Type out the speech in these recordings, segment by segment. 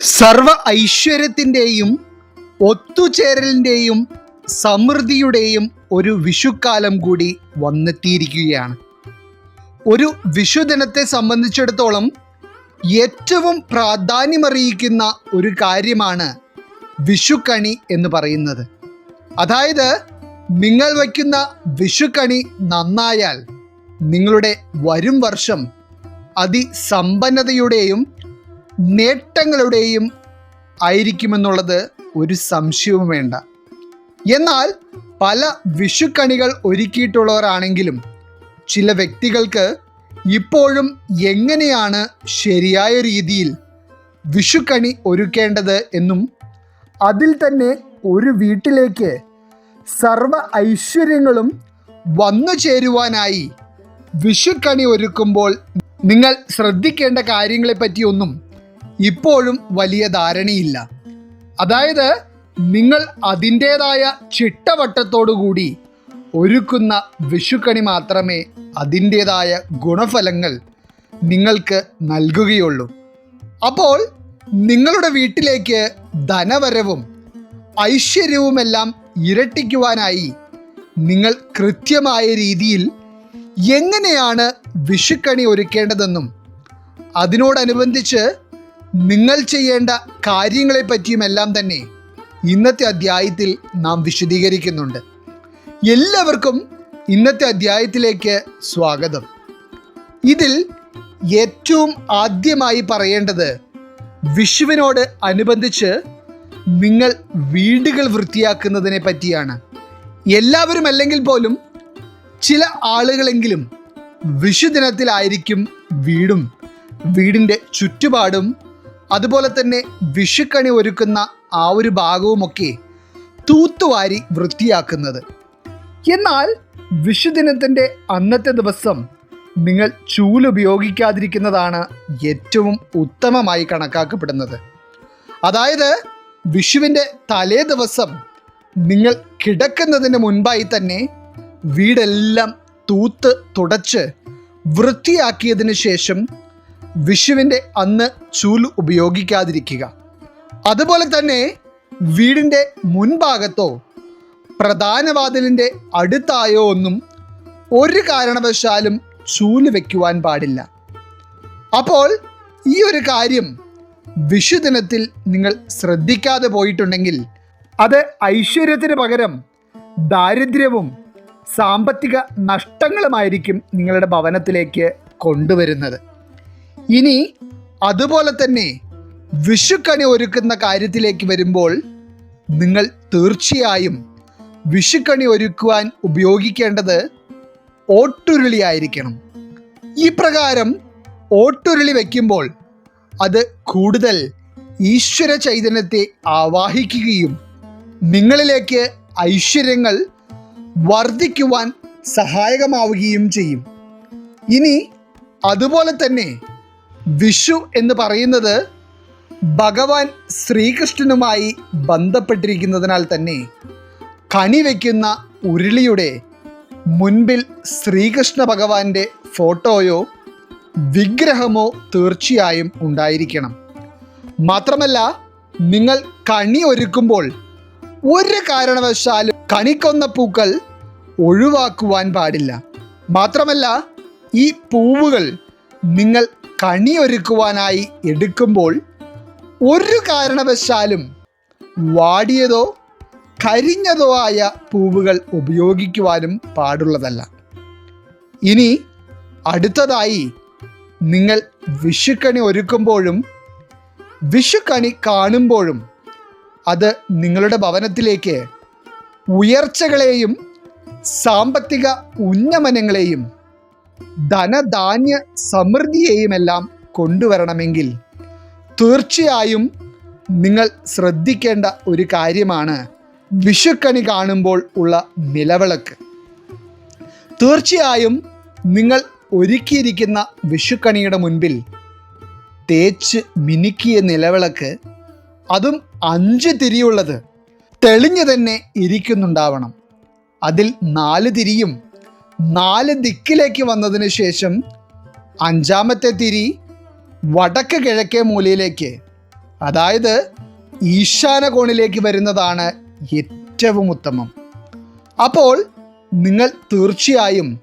സർവ ഐശ്വര്യത്തിന്റെയും ഒത്തുചേരലിന്റെയും സമൃദ്ധിയുടെയും ഒരു വിഷുക്കാലം കൂടി വന്നെത്തിയിരിക്കുകയാണ്. ഒരു വിഷുദിനത്തെ സംബന്ധിച്ചിടത്തോളം ഏറ്റവും പ്രാധാന്യമറിയിക്കുന്ന ഒരു കാര്യമാണ് വിഷുക്കണി എന്ന് പറയുന്നത്. അതായത് നിങ്ങൾ വയ്ക്കുന്ന വിഷുക്കണി നന്നായാൽ നിങ്ങളുടെ വരും വർഷം അതിസമ്പന്നതയുടെയും നേട്ടങ്ങളുടെയും ആയിരിക്കുമെന്നുള്ളത് ഒരു സംശയവും വേണ്ട. എന്നാൽ പല വിഷുക്കണികൾ ഒരുക്കിയിട്ടുള്ളവരാണെങ്കിലും ചില വ്യക്തികൾക്ക് ഇപ്പോഴും എങ്ങനെയാണ് ശരിയായ രീതിയിൽ വിഷുക്കണി ഒരുക്കേണ്ടത് എന്നും അതിൽ തന്നെ ഒരു വീട്ടിലേക്ക് സർവ ഐശ്വര്യങ്ങളും വന്നു ചേരുവാനായി വിഷുക്കണി ഒരുക്കുമ്പോൾ നിങ്ങൾ ശ്രദ്ധിക്കേണ്ട കാര്യങ്ങളെപ്പറ്റിയൊന്നും ഇപ്പോഴും വലിയ ധാരണയില്ല. അതായത് നിങ്ങൾ അതിന്റേതായ ചിട്ടവട്ടത്തോടുകൂടി ഒരുക്കുന്ന വിഷുക്കണി മാത്രമേ അതിന്റേതായ ഗുണഫലങ്ങൾ നിങ്ങൾക്ക് നൽകുകയുള്ളൂ. അപ്പോൾ നിങ്ങളുടെ വീട്ടിലേക്ക് ധനവരവും ഐശ്വര്യവുമെല്ലാം ഇരട്ടിക്കുവാനായി നിങ്ങൾ കൃത്യമായ രീതിയിൽ എങ്ങനെയാണ് വിഷുക്കണി ഒരുക്കേണ്ടതെന്നും അതിനോടനുബന്ധിച്ച് നിങ്ങൾ ചെയ്യേണ്ട കാര്യങ്ങളെ പറ്റിയുമെല്ലാം തന്നെ ഇന്നത്തെ അധ്യായത്തിൽ നാം വിശദീകരിക്കുന്നുണ്ട്. എല്ലാവർക്കും ഇന്നത്തെ അധ്യായത്തിലേക്ക് സ്വാഗതം. ഇതിൽ ഏറ്റവും ആദ്യമായി പറയേണ്ടത് വിഷുവിനോട് അനുബന്ധിച്ച് നിങ്ങൾ വീടുകൾ വൃത്തിയാക്കുന്നതിനെ പറ്റിയാണ്. എല്ലാവരും അല്ലെങ്കിൽ പോലും ചില ആളുകളെങ്കിലും വിഷുദിനത്തിലായിരിക്കും വീടും വീടിന്റെ ചുറ്റുപാടും അതുപോലെ തന്നെ വിഷുക്കണി ഒരുക്കുന്ന ആ ഒരു ഭാഗവുമൊക്കെ തൂത്തുവാരി വൃത്തിയാക്കുന്നത്. എന്നാൽ വിഷുദിനത്തിന്റെ അന്നത്തെ ദിവസം നിങ്ങൾ ചൂൽ ഉപയോഗിക്കാതിരിക്കുന്നതാണ് ഏറ്റവും ഉത്തമമായി കണക്കാക്കപ്പെടുന്നത്. അതായത് വിഷുവിന്റെ തലേ ദിവസം നിങ്ങൾ കിടക്കുന്നതിന് മുൻപായി തന്നെ വീടെല്ലാം തൂത്ത് തുടച്ച് വൃത്തിയാക്കിയതിന് ശേഷം വിഷുവിന്റെ അന്ന് ചൂൽ ഉപയോഗിക്കാതിരിക്കുക. അതുപോലെ തന്നെ വീടിന്റെ മുൻഭാഗത്തോ പ്രധാന വാതിലിന്റെ അടുത്തായോ ഒന്നും ഒരു കാരണവശാലും ചൂൽ വയ്ക്കുവാൻ പാടില്ല. അപ്പോൾ ഈ ഒരു കാര്യം വിഷുദിനത്തിൽ നിങ്ങൾ ശ്രദ്ധിക്കാതെ പോയിട്ടുണ്ടെങ്കിൽ അത് ഐശ്വര്യത്തിന് പകരം ദാരിദ്ര്യവും സാമ്പത്തിക നഷ്ടങ്ങളുമായിരിക്കും നിങ്ങളുടെ ഭവനത്തിലേക്ക് കൊണ്ടുവരുന്നത്. ഇനി അതുപോലെ തന്നെ വിഷുക്കണി ഒരുക്കുന്ന കാര്യത്തിലേക്ക് വരുമ്പോൾ നിങ്ങൾ തീർച്ചയായും വിഷുക്കണി ഒരുക്കുവാൻ ഉപയോഗിക്കേണ്ടത് ഓട്ടുരുളി ആയിരിക്കണം ഈ പ്രകാരം ഓട്ടുരുളി വയ്ക്കുമ്പോൾ അത് കൂടുതൽ ഈശ്വര ചൈതന്യത്തെ ആവാഹിക്കുകയും നിങ്ങളിലേക്ക് ഐശ്വര്യങ്ങൾ വർദ്ധിക്കുവാൻ സഹായകമാവുകയും ചെയ്യും. ഇനി അതുപോലെ തന്നെ വിഷു എന്ന് പറയുന്നത് ഭഗവാൻ ശ്രീകൃഷ്ണനുമായി ബന്ധപ്പെട്ടിരിക്കുന്നതിനാൽ തന്നെ കണി വയ്ക്കുന്ന ഉരുളിയുടെ മുൻപിൽ ശ്രീകൃഷ്ണ ഭഗവാന്റെ ഫോട്ടോയോ വിഗ്രഹമോ തീർച്ചയായും ഉണ്ടായിരിക്കണം. മാത്രമല്ല നിങ്ങൾ കണി ഒരുക്കുമ്പോൾ ഒരു കാരണവശാലും കണിക്കൊന്ന പൂക്കൾ ഒഴിവാക്കുവാൻ പാടില്ല. മാത്രമല്ല ഈ പൂവുകൾ നിങ്ങൾ കണി ഒരുക്കുവാനായി എടുക്കുമ്പോൾ ഒരു കാരണവശാലും വാടിയതോ കരിഞ്ഞതോ ആയ പൂവുകൾ ഉപയോഗിക്കുവാനും പാടുള്ളതല്ല. ഇനി അടുത്തതായി നിങ്ങൾ വിഷുക്കണി ഒരുക്കുമ്പോഴും വിഷുക്കണി കാണുമ്പോഴും അത് നിങ്ങളുടെ ഭവനത്തിലേക്ക് ഉയർച്ചകളെയും സാമ്പത്തിക ഉന്നമനങ്ങളെയും ധനധാന്യ സമൃദ്ധിയെയുമെല്ലാം കൊണ്ടുവരണമെങ്കിൽ തീർച്ചയായും നിങ്ങൾ ശ്രദ്ധിക്കേണ്ട ഒരു കാര്യമാണ് വിഷുക്കണി കാണുമ്പോൾ ഉള്ള നിലവിളക്ക്. തീർച്ചയായും നിങ്ങൾ ഒരുക്കിയിരിക്കുന്ന വിഷുക്കണിയുടെ മുൻപിൽ തേച്ച് മിനുക്കിയ നിലവിളക്ക് അതും അഞ്ച് തിരിയുള്ളത് തെളിഞ്ഞു തന്നെ ഇരിക്കുന്നുണ്ടാവണം. അതിൽ നാല് തിരിയും നാല് ദിക്കിലേക്ക് വന്നതിന് ശേഷം അഞ്ചാമത്തെ തിരി വടക്ക് കിഴക്കേ മൂലയിലേക്ക് അതായത് ഈശാന കോണിലേക്ക് വരുന്നതാണ് ഏറ്റവും ഉത്തമം. അപ്പോൾ നിങ്ങൾ തീർച്ചയായും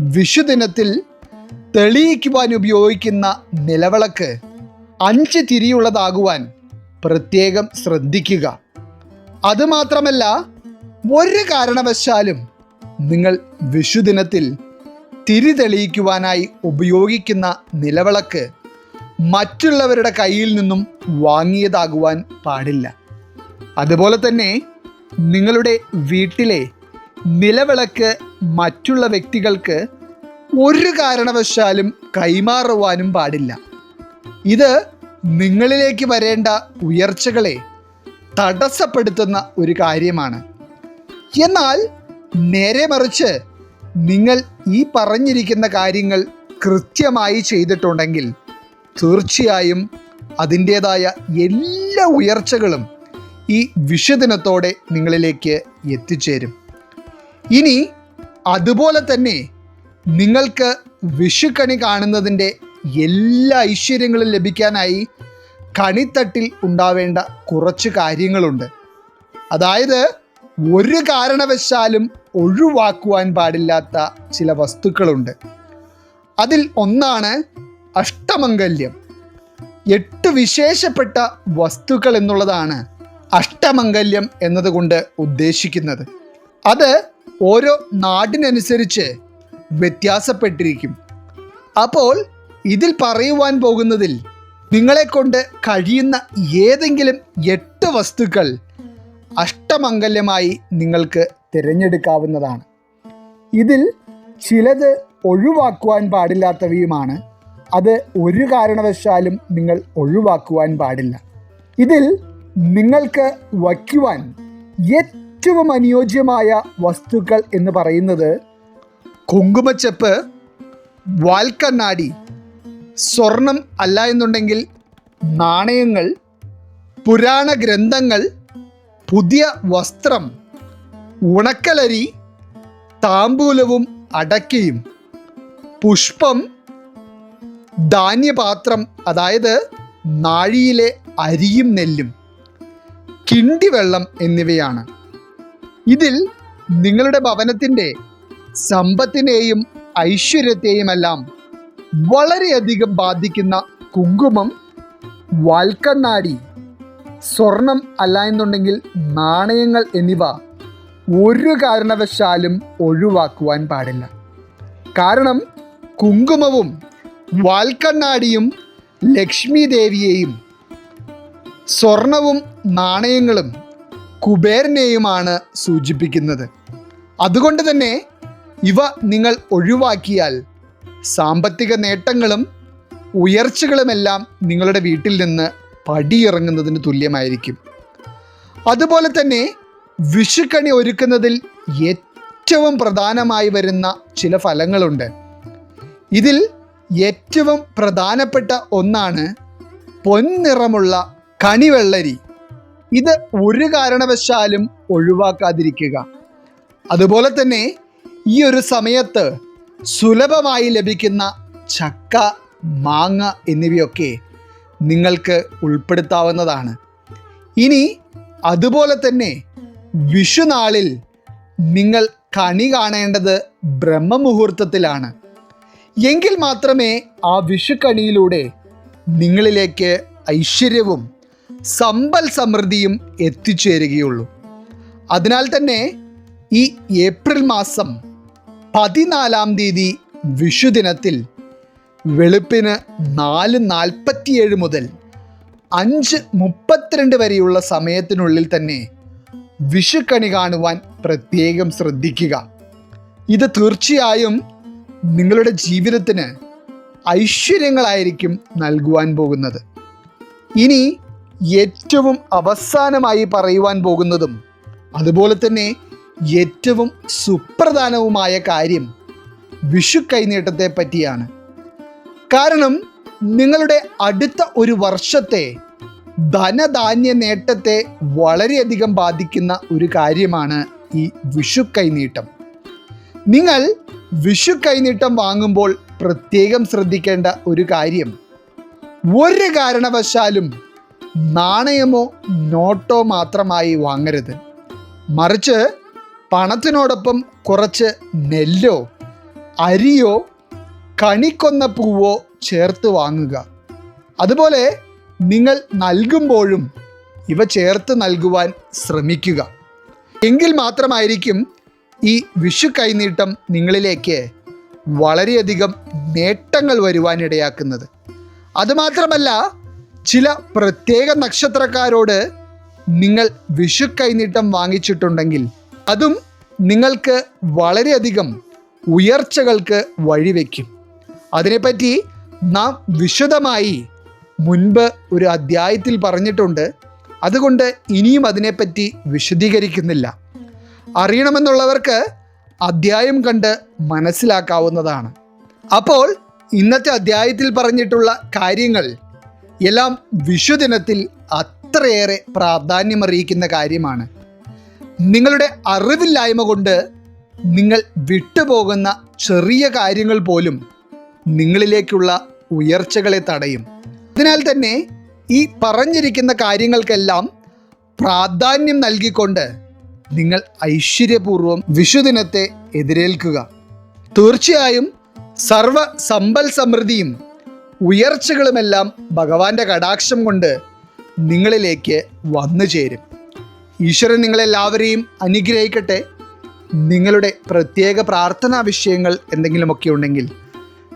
വിഷുദിനത്തിൽ തെളിയിക്കുവാൻ ഉപയോഗിക്കുന്ന നിലവിളക്ക് അഞ്ച് തിരിയുള്ളതാകുവാൻ പ്രത്യേകം ശ്രദ്ധിക്കുക. അതുമാത്രമല്ല ഒരു കാരണവശാലും നിങ്ങൾ വിഷുദിനത്തിൽ തിരി തെളിയിക്കുവാനായി ഉപയോഗിക്കുന്ന നിലവിളക്ക് മറ്റുള്ളവരുടെ കയ്യിൽ നിന്നും വാങ്ങിയതാകുവാൻ പാടില്ല. അതുപോലെ തന്നെ നിങ്ങളുടെ വീട്ടിലെ നിലവിളക്ക് മറ്റുള്ള വ്യക്തികൾക്ക് ഒരു കാരണവശാലും കൈമാറുവാനും പാടില്ല. ഇത് നിങ്ങളിലേക്ക് വരേണ്ട ഉയർച്ചകളെ തടസ്സപ്പെടുത്തുന്ന ഒരു കാര്യമാണ്. എന്നാൽ നേരെ മറിച്ച് നിങ്ങൾ ഈ പറഞ്ഞിരിക്കുന്ന കാര്യങ്ങൾ കൃത്യമായി ചെയ്തിട്ടുണ്ടെങ്കിൽ തീർച്ചയായും അതിന്റേതായ എല്ലാ ഉയർച്ചകളും ഈ വിഷുദിനത്തോടെ നിങ്ങളിലേക്ക് എത്തിച്ചേരും. ഇനി അതുപോലെ തന്നെ നിങ്ങൾക്ക് വിഷുക്കണി കാണുന്നതിന്റെ എല്ലാ ഐശ്വര്യങ്ങളും ലഭിക്കാനായി കണിത്തട്ടിൽ ഉണ്ടാവേണ്ട കുറച്ച് കാര്യങ്ങളുണ്ട്. അതായത് ഒരു കാരണവശാലും ഒഴിവാക്കുവാൻ പാടില്ലാത്ത ചില വസ്തുക്കളുണ്ട്. അതിൽ ഒന്നാണ് അഷ്ടമംഗല്യം. എട്ട് വിശേഷപ്പെട്ട വസ്തുക്കൾ എന്നുള്ളതാണ് അഷ്ടമംഗല്യം എന്നതുകൊണ്ട് ഉദ്ദേശിക്കുന്നത്. അത് ഓരോ നാടിനനുസരിച്ച് വ്യത്യാസപ്പെട്ടിരിക്കും. അപ്പോൾ ഇതിൽ പറയുവാൻ പോകുന്നതിൽ നിങ്ങളെക്കൊണ്ട് കഴിയുന്ന ഏതെങ്കിലും എട്ട് വസ്തുക്കൾ അഷ്ടമംഗല്യമായി നിങ്ങൾക്ക് തിരഞ്ഞെടുക്കാവുന്നതാണ്. ഇതിൽ ചിലത് ഒഴിവാക്കുവാൻ പാടില്ലാത്തവയുമാണ്. അത് ഒരു കാരണവശാലും നിങ്ങൾ ഒഴിവാക്കുവാൻ പാടില്ല. ഇതിൽ നിങ്ങൾക്ക് വയ്ക്കുവാൻ ഏറ്റവും അനുയോജ്യമായ വസ്തുക്കൾ എന്ന് പറയുന്നത് കുങ്കുമച്ചെപ്പ് വാൽക്കണ്ണാടി സ്വർണം അല്ല എന്നുണ്ടെങ്കിൽ നാണയങ്ങൾ പുരാണ ഗ്രന്ഥങ്ങൾ പുതിയ വസ്ത്രം ഉണക്കലരി താമ്പൂലവും അടക്കയും പുഷ്പം ധാന്യപാത്രം അതായത് നാഴിയിലെ അരിയും നെല്ലും കിണ്ടിവെള്ളം എന്നിവയാണ്. ഇതിൽ നിങ്ങളുടെ ഭവനത്തിന്റെ സമ്പത്തിനെയും ഐശ്വര്യത്തെയുമെല്ലാം വളരെയധികം ബാധിക്കുന്ന കുങ്കുമം വാൽക്കണ്ണാടി സ്വർണം അല്ല എന്നുണ്ടെങ്കിൽ നാണയങ്ങൾ എന്നിവ ഒരു കാരണവശാലും ഒഴിവാക്കുവാൻ പാടില്ല. കാരണം കുങ്കുമവും വാൽക്കണ്ണാടിയും ലക്ഷ്മി ദേവിയെയും സ്വർണവും നാണയങ്ങളും കുബേരനെയുമാണ് സൂചിപ്പിക്കുന്നത്. അതുകൊണ്ട് തന്നെ ഇവ നിങ്ങൾ ഒഴിവാക്കിയാൽ സാമ്പത്തിക നേട്ടങ്ങളും ഉയർച്ചകളുമെല്ലാം നിങ്ങളുടെ വീട്ടിൽ നിന്ന് പടിയിറങ്ങുന്നതിന് തുല്യമായിരിക്കും. അതുപോലെ തന്നെ വിഷുക്കണി ഒരുക്കുന്നതിൽ ഏറ്റവും പ്രധാനമായി വരുന്ന ചില ഫലങ്ങളുണ്ട്. ഇതിൽ ഏറ്റവും പ്രധാനപ്പെട്ട ഒന്നാണ് പൊൻനിറമുള്ള കണിവെള്ളരി. ഇത് ഒരു കാരണവശാലും ഒഴിവാക്കാതിരിക്കുക. അതുപോലെ തന്നെ ഈ ഒരു സമയത്ത് സുലഭമായി ലഭിക്കുന്ന ചക്ക മാങ്ങ എന്നിവയൊക്കെ നിങ്ങൾക്ക് ഉൾപ്പെടുത്താവുന്നതാണ്. ഇനി അതുപോലെ തന്നെ വിഷുനാളിൽ നിങ്ങൾ കണി കാണേണ്ടത് ബ്രഹ്മമുഹൂർത്തത്തിലാണ്. എങ്കിൽ മാത്രമേ ആ വിഷുക്കണിയിലൂടെ നിങ്ങളിലേക്ക് ഐശ്വര്യവും സമ്പൽ സമൃദ്ധിയും എത്തിച്ചേരുകയുള്ളൂ. അതിനാൽ തന്നെ ഈ ഏപ്രിൽ മാസം പതിനാലാം തീയതി വിഷുദിനത്തിൽ വെളുപ്പിന് നാല് നാൽപ്പത്തിയേഴ് മുതൽ അഞ്ച് മുപ്പത്തിരണ്ട് വരെയുള്ള സമയത്തിനുള്ളിൽ തന്നെ വിഷുക്കണി കാണുവാൻ പ്രത്യേകം ശ്രദ്ധിക്കുക. ഇത് തീർച്ചയായും നിങ്ങളുടെ ജീവിതത്തിന് ഐശ്വര്യങ്ങളായിരിക്കും നൽകുവാൻ പോകുന്നത്. ഇനി ഏറ്റവും അവസാനമായി പറയുവാൻ പോകുന്നതും അതുപോലെ തന്നെ ഏറ്റവും സുപ്രധാനവുമായ കാര്യം വിഷു കൈനീട്ടത്തെ പറ്റിയാണ്. കാരണം നിങ്ങളുടെ അടുത്ത ഒരു വർഷത്തെ ധനധാന്യ നേട്ടത്തെ വളരെയധികം ബാധിക്കുന്ന ഒരു കാര്യമാണ് ഈ വിഷു കൈനീട്ടം. നിങ്ങൾ വിഷു കൈനീട്ടം വാങ്ങുമ്പോൾ പ്രത്യേകം ശ്രദ്ധിക്കേണ്ട ഒരു കാര്യം. ഒരു കാരണവശാലും നാണയമോ നോട്ടോ മാത്രമായി വാങ്ങരുത്. മറിച്ച് പണത്തിനോടൊപ്പം കുറച്ച് നെല്ലോ അരിയോ കണിക്കൊന്ന പൂവോ ചേർത്ത് വാങ്ങുക. അതുപോലെ നിങ്ങൾ നൽകുമ്പോഴും ഇവ ചേർത്ത് നൽകുവാൻ ശ്രമിക്കുക. എങ്കിൽ മാത്രമായിരിക്കും ഈ വിഷു കൈനീട്ടം നിങ്ങളിലേക്ക് വളരെയധികം നേട്ടങ്ങൾ വരുവാനിടയാക്കുന്നത് അതുമാത്രമല്ല ചില പ്രത്യേക നക്ഷത്രക്കാരോട് നിങ്ങൾ വിഷു കൈനീട്ടം വാങ്ങിച്ചിട്ടുണ്ടെങ്കിൽ അതും നിങ്ങൾക്ക് വളരെയധികം ഉയർച്ചകൾക്ക് വഴിവെക്കും. അതിനെപ്പറ്റി നാം വിശദമായി മുൻപ് ഒരു അധ്യായത്തിൽ പറഞ്ഞിട്ടുണ്ട്. അതുകൊണ്ട് ഇനിയും അതിനെപ്പറ്റി വിശദീകരിക്കുന്നില്ല. അറിയണമെന്നുള്ളവർക്ക് അധ്യായം കണ്ട് മനസ്സിലാക്കാവുന്നതാണ്. അപ്പോൾ ഇന്നത്തെ അധ്യായത്തിൽ പറഞ്ഞിട്ടുള്ള കാര്യങ്ങൾ എല്ലാം വിശുദിനത്തിൽ അത്രയേറെ പ്രാധാന്യമറിയിക്കുന്ന കാര്യമാണ്. നിങ്ങളുടെ അറിവില്ലായ്മ കൊണ്ട് നിങ്ങൾ വിട്ടുപോകുന്ന ചെറിയ കാര്യങ്ങൾ പോലും നിങ്ങളിലേക്കുള്ള ഉയർച്ചകളെ തടയും. അതിനാൽ തന്നെ ഈ പറഞ്ഞിരിക്കുന്ന കാര്യങ്ങൾക്കെല്ലാം പ്രാധാന്യം നൽകിക്കൊണ്ട് നിങ്ങൾ ഐശ്വര്യപൂർവം വിഷുദിനത്തെ എതിരേൽക്കുക. തീർച്ചയായും സർവ സമ്പൽ സമൃദ്ധിയും ഉയർച്ചകളുമെല്ലാം ഭഗവാന്റെ കടാക്ഷം കൊണ്ട് നിങ്ങളിലേക്ക് വന്നു ചേരും. ഈശ്വരൻ നിങ്ങളെല്ലാവരെയും അനുഗ്രഹിക്കട്ടെ. നിങ്ങളുടെ പ്രത്യേക പ്രാർത്ഥനാ വിഷയങ്ങൾ എന്തെങ്കിലുമൊക്കെ ഉണ്ടെങ്കിൽ